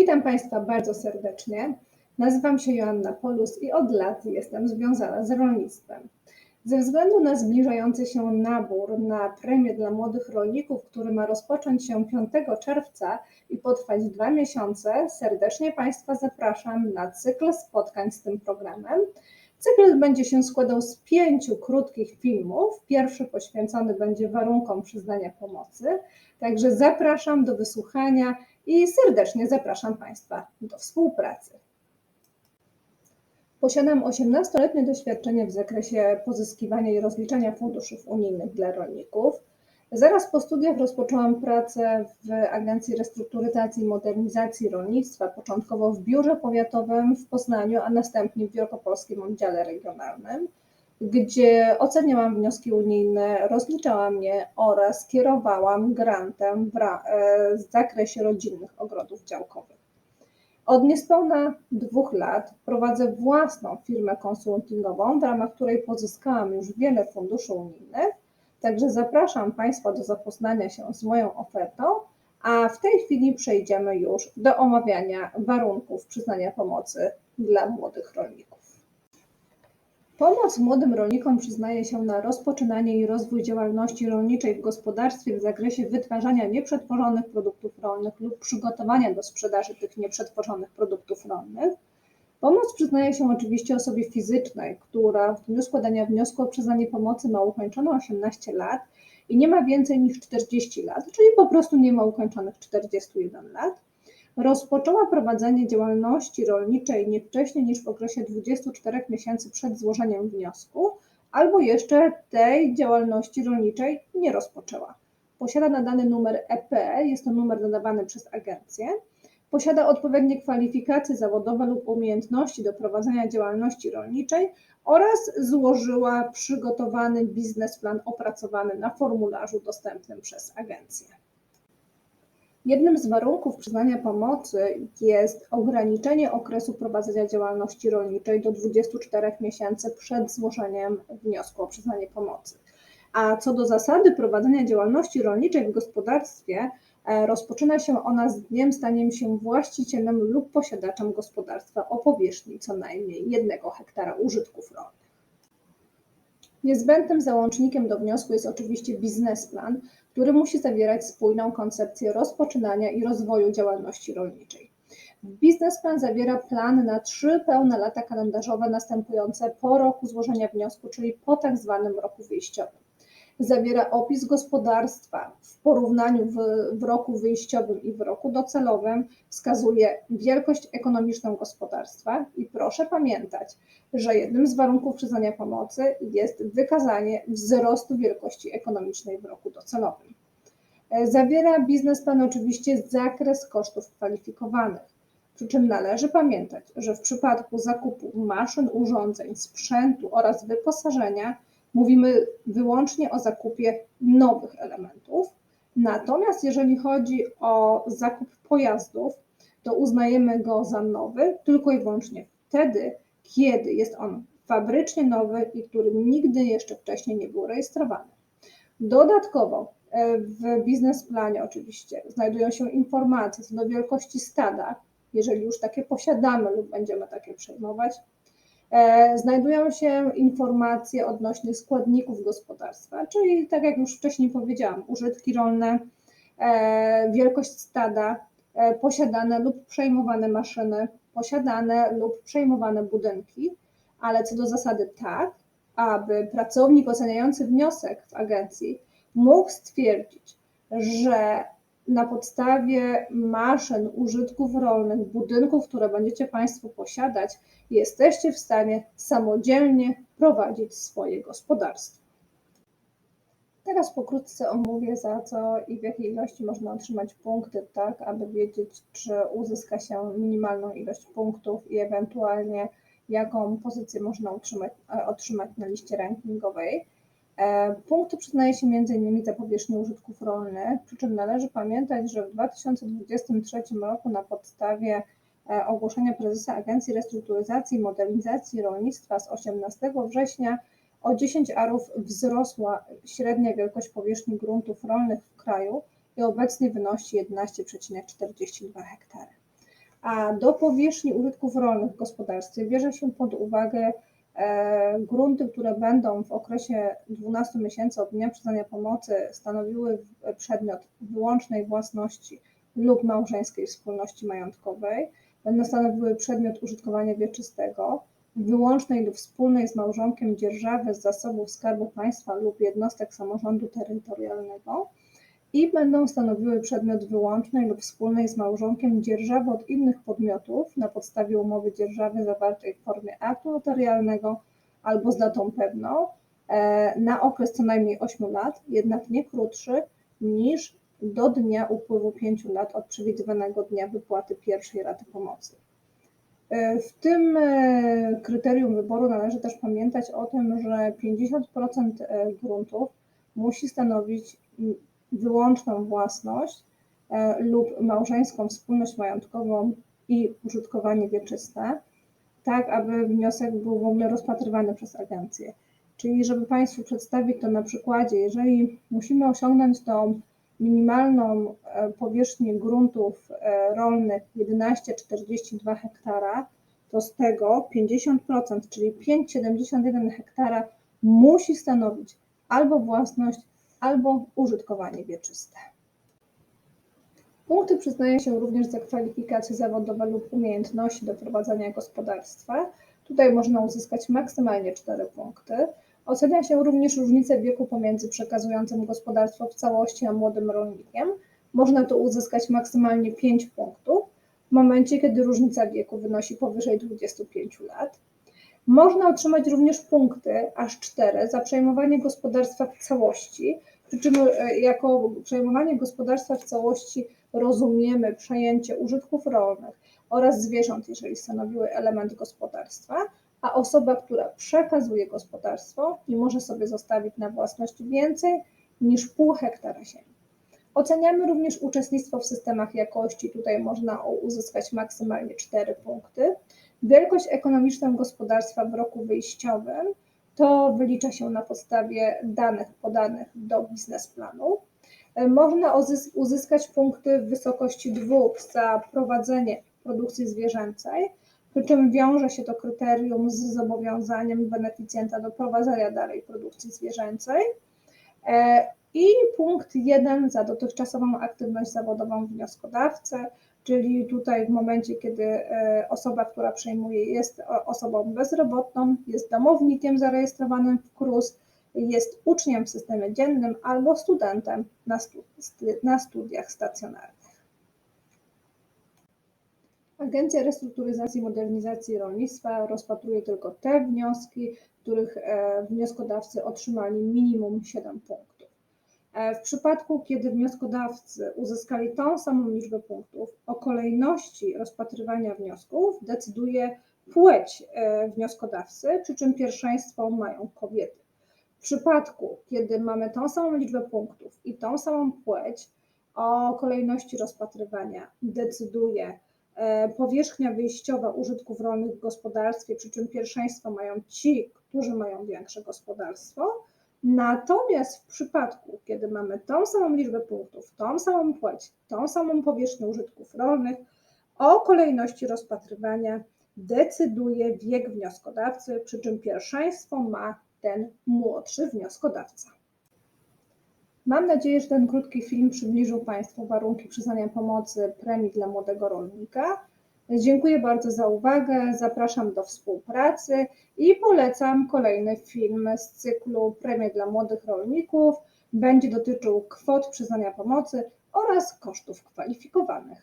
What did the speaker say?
Witam Państwa bardzo serdecznie. Nazywam się Joanna Polus i od lat jestem związana z rolnictwem. Ze względu na zbliżający się nabór na premię dla młodych rolników, który ma rozpocząć się 5 czerwca i potrwać dwa miesiące, serdecznie Państwa zapraszam na cykl spotkań z tym programem. Cykl będzie się składał z pięciu krótkich filmów. Pierwszy poświęcony będzie warunkom przyznania pomocy, także zapraszam do wysłuchania i serdecznie zapraszam Państwa do współpracy. Posiadam 18-letnie doświadczenie w zakresie pozyskiwania i rozliczania funduszy unijnych dla rolników. Zaraz po studiach rozpoczęłam pracę w Agencji Restrukturyzacji i Modernizacji Rolnictwa, początkowo w biurze powiatowym w Poznaniu, a następnie w Wielkopolskim Oddziale Regionalnym, gdzie oceniałam wnioski unijne, rozliczałam je oraz kierowałam grantem w, e, w zakresie rodzinnych ogrodów działkowych. Od niespełna dwóch lat prowadzę własną firmę konsultingową, w ramach której pozyskałam już wiele funduszy unijnych. Także zapraszam Państwa do zapoznania się z moją ofertą, a w tej chwili przejdziemy już do omawiania warunków przyznania pomocy dla młodych rolników. Pomoc młodym rolnikom przyznaje się na rozpoczynanie i rozwój działalności rolniczej w gospodarstwie w zakresie wytwarzania nieprzetworzonych produktów rolnych lub przygotowania do sprzedaży tych nieprzetworzonych produktów rolnych. Pomoc przyznaje się oczywiście osobie fizycznej, która w dniu składania wniosku o przyznanie pomocy ma ukończone 18 lat i nie ma więcej niż 40 lat, czyli po prostu nie ma ukończonych 41 lat rozpoczęła prowadzenie działalności rolniczej nie wcześniej niż w okresie 24 miesięcy przed złożeniem wniosku, albo jeszcze tej działalności rolniczej nie rozpoczęła. Posiada nadany numer EP, jest to numer nadawany przez agencję. Posiada odpowiednie kwalifikacje zawodowe lub umiejętności do prowadzenia działalności rolniczej oraz złożyła przygotowany biznesplan opracowany na formularzu dostępnym przez agencję. Jednym z warunków przyznania pomocy jest ograniczenie okresu prowadzenia działalności rolniczej do 24 miesięcy przed złożeniem wniosku o przyznanie pomocy. A co do zasady prowadzenia działalności rolniczej w gospodarstwie, e, rozpoczyna się ona z dniem staniem się właścicielem lub posiadaczem gospodarstwa o powierzchni co najmniej 1 hektara użytków rolnych. Niezbędnym załącznikiem do wniosku jest oczywiście biznesplan, który musi zawierać spójną koncepcję rozpoczynania i rozwoju działalności rolniczej. Biznesplan zawiera plan na trzy pełne lata kalendarzowe następujące po roku złożenia wniosku, czyli po tak zwanym roku wyjściowym zawiera opis gospodarstwa w porównaniu w, w, roku wyjściowym i w roku docelowym, wskazuje wielkość ekonomiczną gospodarstwa i proszę pamiętać, że jednym z warunków przyznania pomocy jest wykazanie wzrostu wielkości ekonomicznej w roku docelowym. Zawiera biznesplan oczywiście zakres kosztów kwalifikowanych. Przy czym należy pamiętać, że w przypadku zakupu maszyn, urządzeń, sprzętu oraz wyposażenia mówimy wyłącznie o zakupie nowych elementów. Natomiast jeżeli chodzi o zakup pojazdów, to uznajemy go za nowy tylko i wyłącznie wtedy, kiedy jest on fabrycznie nowy i który nigdy jeszcze wcześniej nie był rejestrowany. Dodatkowo e, w biznesplanie oczywiście znajdują się informacje co do wielkości stada, jeżeli już takie posiadamy lub będziemy takie przejmować, znajdują się informacje odnośnie składników gospodarstwa, czyli tak jak już wcześniej powiedziałam, użytki rolne, e, wielkość stada, e, posiadane lub przejmowane maszyny, posiadane lub przejmowane budynki, ale co do zasady tak, aby pracownik oceniający wniosek w agencji mógł stwierdzić, że na podstawie maszyn, użytków rolnych, budynków, które będziecie Państwo posiadać, jesteście w stanie samodzielnie prowadzić swoje gospodarstwo. Teraz pokrótce omówię, za co i w jakiej ilości można otrzymać punkty, tak aby wiedzieć, czy uzyska się minimalną ilość punktów i ewentualnie jaką pozycję można utrzymać, otrzymać na liście rankingowej. E, punkty przyznaje się m.in. za powierzchnię użytków rolnych, przy czym należy pamiętać, że w 2023 roku na podstawie e, ogłoszenia prezesa Agencji Restrukturyzacji i Modernizacji Rolnictwa z 18 września o 10 arów wzrosła średnia wielkość powierzchni gruntów rolnych w kraju i obecnie wynosi 11,42 hektary. a do powierzchni użytków rolnych w gospodarstwie bierze się pod uwagę grunty, które będą w okresie 12 miesięcy od dnia przyznania pomocy stanowiły przedmiot wyłącznej własności lub małżeńskiej wspólności majątkowej, będą stanowiły przedmiot użytkowania wieczystego, wyłącznej lub wspólnej z małżonkiem dzierżawy z zasobów Skarbu Państwa lub jednostek samorządu terytorialnego i będą stanowiły przedmiot wyłącznej lub wspólnej z małżonkiem dzierżawy od innych podmiotów na podstawie umowy dzierżawy zawartej w formie aktu notarialnego albo z datą pewną e, na okres co najmniej 8 lat, jednak nie krótszy niż do dnia upływu 5 lat od przewidywanego dnia wypłaty pierwszej raty pomocy. E, w tym e, kryterium wyboru należy też pamiętać o tym, że 50% e, gruntów musi stanowić wyłączną własność lub małżeńską wspólność majątkową i użytkowanie wieczyste, tak aby wniosek był w ogóle rozpatrywany przez agencję. Czyli żeby Państwu przedstawić to na przykładzie, jeżeli musimy osiągnąć tą minimalną e, powierzchnię gruntów e, rolnych 11,42 hektara, to z tego 50%, czyli 5,71 hektara musi stanowić albo własność, albo użytkowanie wieczyste. Punkty przyznaje się również za kwalifikacje zawodowe lub umiejętności do prowadzenia gospodarstwa. Tutaj można uzyskać maksymalnie 4 punkty. Ocenia się również różnicę wieku pomiędzy przekazującym gospodarstwo w całości a młodym rolnikiem. Można tu uzyskać maksymalnie 5 punktów w momencie, kiedy różnica wieku wynosi powyżej 25 lat. Można otrzymać również punkty, aż 4, za przejmowanie gospodarstwa w całości, przy czym e, jako przejmowanie gospodarstwa w całości rozumiemy przejęcie użytków rolnych oraz zwierząt, jeżeli stanowiły element gospodarstwa, a osoba, która przekazuje gospodarstwo, nie może sobie zostawić na własność więcej niż pół hektara ziemi. Oceniamy również uczestnictwo w systemach jakości. Tutaj można uzyskać maksymalnie 4 punkty. Wielkość ekonomiczną gospodarstwa w roku wyjściowym to wylicza się na podstawie danych podanych do biznesplanu. Można uzyskać punkty w wysokości dwóch za prowadzenie produkcji zwierzęcej przy czym wiąże się to kryterium z zobowiązaniem beneficjenta do prowadzenia dalej produkcji zwierzęcej. E, I punkt jeden za dotychczasową aktywność zawodową wnioskodawcy, czyli tutaj w momencie, kiedy e, osoba, która przejmuje, jest osobą bezrobotną, jest domownikiem zarejestrowanym w KRUS, jest uczniem w systemie dziennym albo studentem na, na studiach stacjonarnych. Agencja Restrukturyzacji i Modernizacji Rolnictwa rozpatruje tylko te wnioski, których e, wnioskodawcy otrzymali minimum 7 punktów. E, w przypadku, kiedy wnioskodawcy uzyskali tą samą liczbę punktów, o kolejności rozpatrywania wniosków decyduje płeć e, wnioskodawcy, przy czym pierwszeństwo mają kobiety. W przypadku, kiedy mamy tą samą liczbę punktów i tą samą płeć, o kolejności rozpatrywania decyduje E, powierzchnia wyjściowa użytków rolnych w gospodarstwie, przy czym pierwszeństwo mają ci, którzy mają większe gospodarstwo. Natomiast w przypadku, kiedy mamy tą samą liczbę punktów, tą samą płeć, tą samą powierzchnię użytków rolnych, o kolejności rozpatrywania decyduje wiek wnioskodawcy, przy czym pierwszeństwo ma ten młodszy wnioskodawca. Mam nadzieję, że ten krótki film przybliżył Państwu warunki przyznania pomocy premii dla młodego rolnika. Dziękuję bardzo za uwagę, zapraszam do współpracy i polecam kolejny film z cyklu Premie dla młodych rolników. Będzie dotyczył kwot przyznania pomocy oraz kosztów kwalifikowanych.